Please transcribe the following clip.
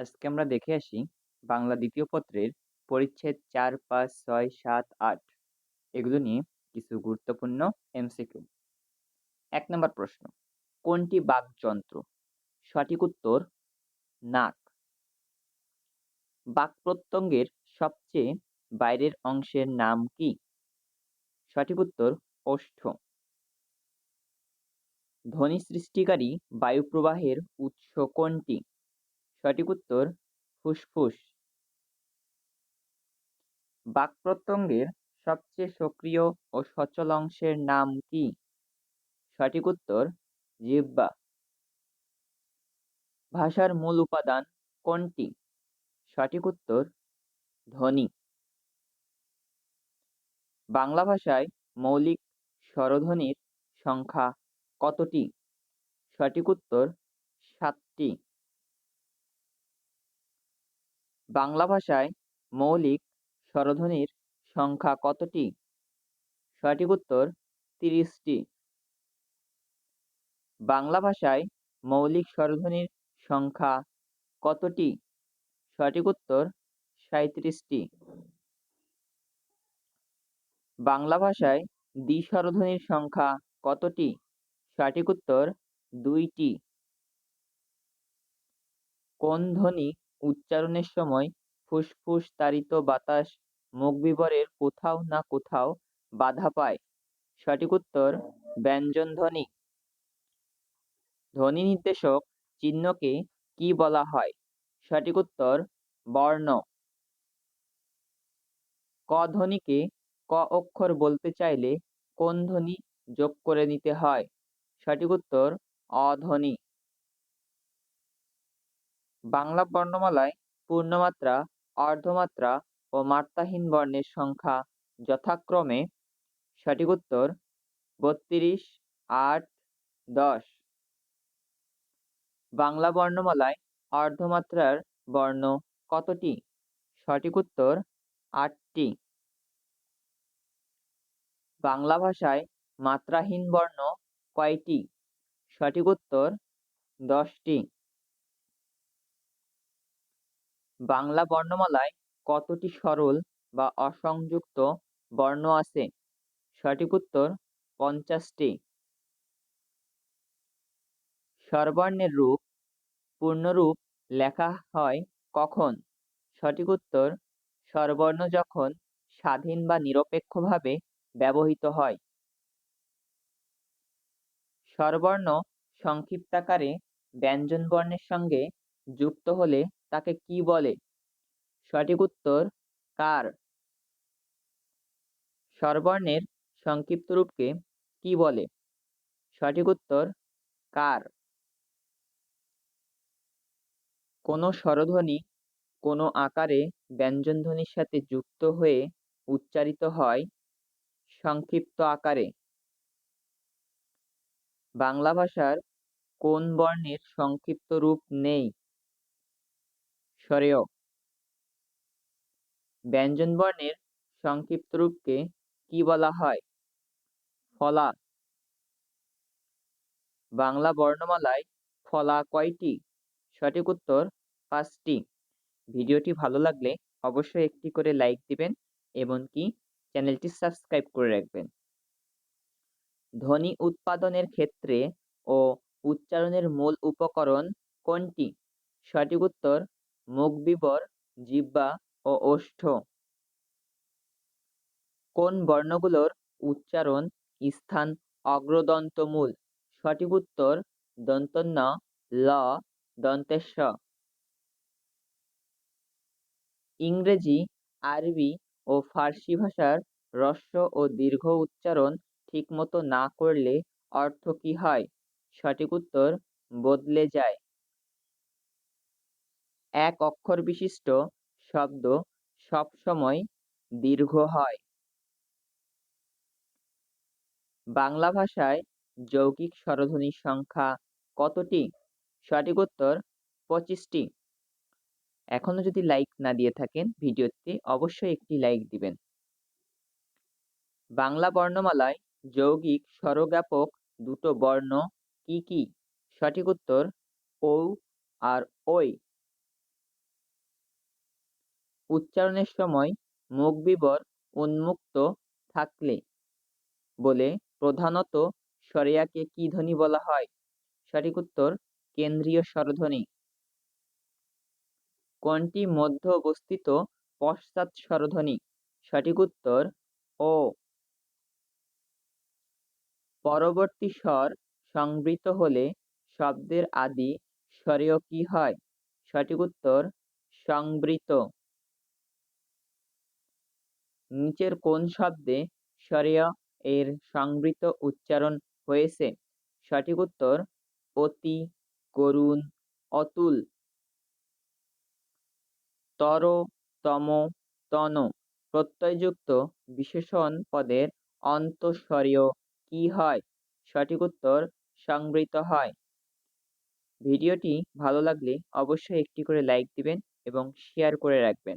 আজকে আমরা দেখে আসি বাংলা দ্বিতীয় পত্রের পরিচ্ছেদ চার, পাঁচ, ছয়, সাত, আট। এগুলো নিয়ে কিছু গুরুত্বপূর্ণ এমসিকিউ। এক নম্বর প্রশ্ন, কোনটি বাকযন্ত্র? সঠিক উত্তর, নাক। বাক প্রত্যঙ্গের সবচেয়ে বাইরের অংশের নাম কি? সঠিক উত্তর, ওষ্ঠ। ধ্বনি সৃষ্টিকারী বায়ুপ্রবাহের উৎস কোনটি? সঠিক উত্তর ফুসফুস। বাকপ্রত্যঙ্গের সবচেয়ে সক্রিয় ও সচল অংশের নাম কি? সঠিক উত্তর, জিহ্বা। ভাষার মূল উপাদান কোনটি? সঠিক উত্তর, ধ্বনি। বাংলা ভাষায় মৌলিক স্বরধ্বনির সংখ্যা কতটি? সঠিক উত্তর, সাতটি। বাংলা ভাষায় মৌলিক স্বরধ্বনির সংখ্যা কতটি? সঠিক উত্তর তিরিশটি। বাংলা ভাষায় মৌলিক স্বরধ্বনির সংখ্যা কতটি? সঠিক উত্তর সাঁত্রিশটি বাংলা ভাষায় দ্বিস্বরধ্বনির সংখ্যা কতটি? সঠিক উত্তর দুইটি। কোন ধ্বনি উচ্চারণের সময় ফুসফুস তাড়িত বাতাস মুখবিবরের কোথাও না কোথাও বাধা পায়। সঠিক উত্তর ব্যঞ্জনধ্বনি ধ্বনি। নির্দেশক চিহ্নকে কি বলা হয়? সঠিক উত্তর, বর্ণ। ক ধ্বনিকে ক অক্ষর বলতে চাইলে কোন ধ্বনি যোগ করে নিতে হয়? সঠিক উত্তর অধ্বনি বাংলা বর্ণমালায় পূর্ণমাত্রা, অর্ধমাত্রা ও মাত্রাহীন বর্ণের সংখ্যা যথাক্রমে সঠিক উত্তর বত্রিশ, আট, দশ। বাংলা বর্ণমালায় অর্ধমাত্রার বর্ণ কতটি? সঠিক উত্তর আটটি। বাংলা ভাষায় মাত্রাহীন বর্ণ কয়টি? সঠিক উত্তর দশটি। বাংলা বর্ণমালায় কতটি সরল বা অসংযুক্ত বর্ণ আছে? সঠিক উত্তর পঞ্চাশটি। স্বরবর্ণের রূপ, পূর্ণরূপ লেখা হয় কখন? সঠিক উত্তর, স্বরবর্ণ যখন স্বাধীন বা নিরপেক্ষভাবে ব্যবহৃত হয়। স্বরবর্ণ সংক্ষিপ্তাকারে ব্যঞ্জনবর্ণের সঙ্গে যুক্ত হলে তাকে কি বলে? সঠিক উত্তর, কার? স্বরবর্ণের সংক্ষিপ্ত রূপকে কি বলে? সঠিক উত্তর, কার। কোনো স্বরধ্বনি কোনো আকারে ব্যঞ্জনধ্বনির সাথে যুক্ত হয়ে উচ্চারিত হয় সংক্ষিপ্ত আকারে। বাংলা ভাষার কোন বর্ণের সংক্ষিপ্ত রূপ নেই? সরেয় ব্যঞ্জনবর্ণের সংক্ষিপ্ত রূপকে কি বলা হয়? ফলা। বাংলা বর্ণমালায় ফলা কয়টি? সঠিক উত্তর পাঁচটি। ভিডিওটি ভালো লাগলে অবশ্যই একটি করে লাইক দিবেন এমনকি চ্যানেলটি সাবস্ক্রাইব করে রাখবেন। ধ্বনি উৎপাদনের ক্ষেত্রে ও উচ্চারণের মূল উপকরণ কোনটি? সঠিক উত্তর মুখবিবর জিহ্বা ও ওষ্ঠ। কোন বর্ণগুলোর উচ্চারণ, স্থান, অগ্রদন্তমূল? সঠিক উত্তর, দন্তন্য, ল দন্তেশ্ব ইংরেজি, আরবি ও ফার্সি ভাষার হ্রস্ব ও দীর্ঘ উচ্চারণ ঠিকমতো না করলে অর্থ কী হয়? সঠিক উত্তর, বদলে যায়। এক অক্ষর বিশিষ্ট শব্দ সবসময় দীর্ঘ হয়। বাংলা ভাষায় যৌগিক স্বরধ্বনির সংখ্যা কতটি? সঠিক উত্তর পঁচিশটি। এখনও যদি লাইক না দিয়ে থাকেন ভিডিওতে অবশ্যই একটি লাইক দিবেন। বাংলা বর্ণমালায় যৌগিক স্বরজ্ঞাপক দুটো বর্ণ কি কি? সঠিক উত্তর ও আর ওই উচ্চারণের সময় মুখ বিবর উন্মুক্ত থাকলে বলে প্রধানত সরিয়াকে কি ধ্বনি বলা হয়? সঠিক উত্তর, কেন্দ্রীয় স্বরধ্বনি। কোনটি মধ্য অবস্থিত পশ্চাৎ স্বরধ্বনি? সঠিক উত্তর, ও। পরবর্তী স্বর সংবৃত হলে শব্দের আদি স্বরেও কি হয়? সঠিক উত্তর, সংবৃত। নিচের কোন শব্দে স্বরেয় এর সংবৃত উচ্চারণ হয়েছে? সঠিক উত্তর, অতি, করুণ, অতুল। তর, তম, তন। প্রত্যয়যুক্ত বিশেষণ পদের অন্তঃস্বরীয় কি হয়? সঠিক উত্তর, সংবৃত হয়। ভিডিওটি ভালো লাগলে অবশ্যই একটি করে লাইক দিবেন এবং শেয়ার করে রাখবেন।